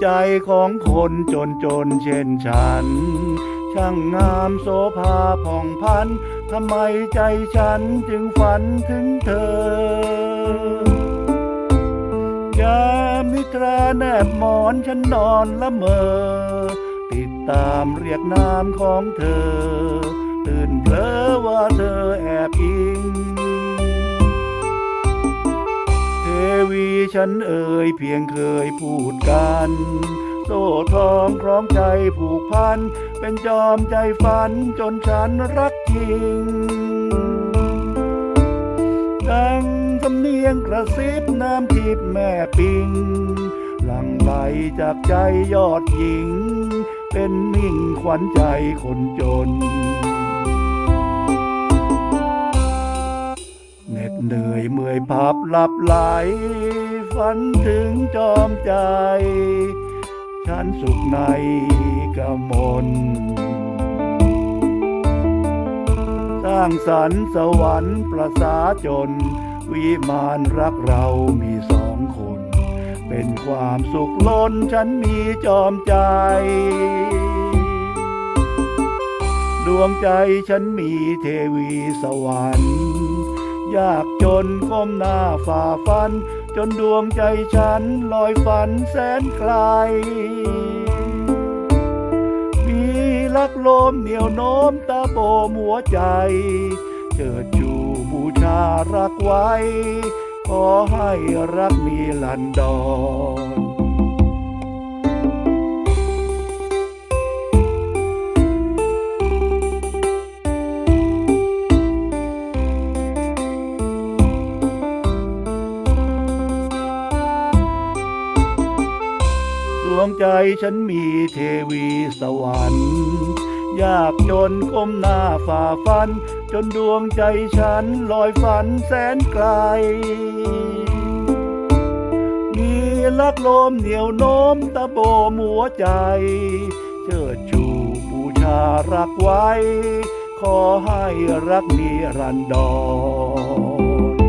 ใจของคนจนจนเช่นฉัน ช่างงามโสภาผ่องพันทำไมใจฉันจึงฝันถึงเธอยามนิทราแนบหมอนฉันนอนละเมอ ติดตามเรียกนามของเธอ ตื่นเผลอว่าเธอแอบอิง วีฉันเอ่ยเพียงเคยพูดกัน โซ่ทองคล้องใจผูกพัน เป็นจอมใจฝันจนฉันรักจริง ดังสำเนียงกระซิบน้ำทิพแม่ปิง หลังไหลจากใจยอดหญิง เป็นมิ่งขวัญใจคนจน เหนื่อยเมื่อยพับหลับไหล ฝันถึงจอมใจ ฉันสุขในกมลสร้างสรรค์สวรรค์ประสาจน วิมานรักเรามีสองคน เป็นความสุขล้นฉันมีจอมใจดวงใจฉันมีเทวีสวรรค์ ยากจนก้มหน้าฝ่าฟัน จนดวงใจฉันลอยฝันแสนไกล มีลักลมเหนียวโน้มตาโบมหัวใจเจิดจูบูชารักไว้ ขอให้รักมีลันดอน วงใจฉันมีเทวีสวรรค์ ยากจนก้มหน้าฝ่าฟัน จนดวงใจฉันลอยฝันแสนไกล มีลักลมเหนียวโน้มตะโบมหัวใจ เชิดชูบูชารักไว้ ขอให้รักนิรันดร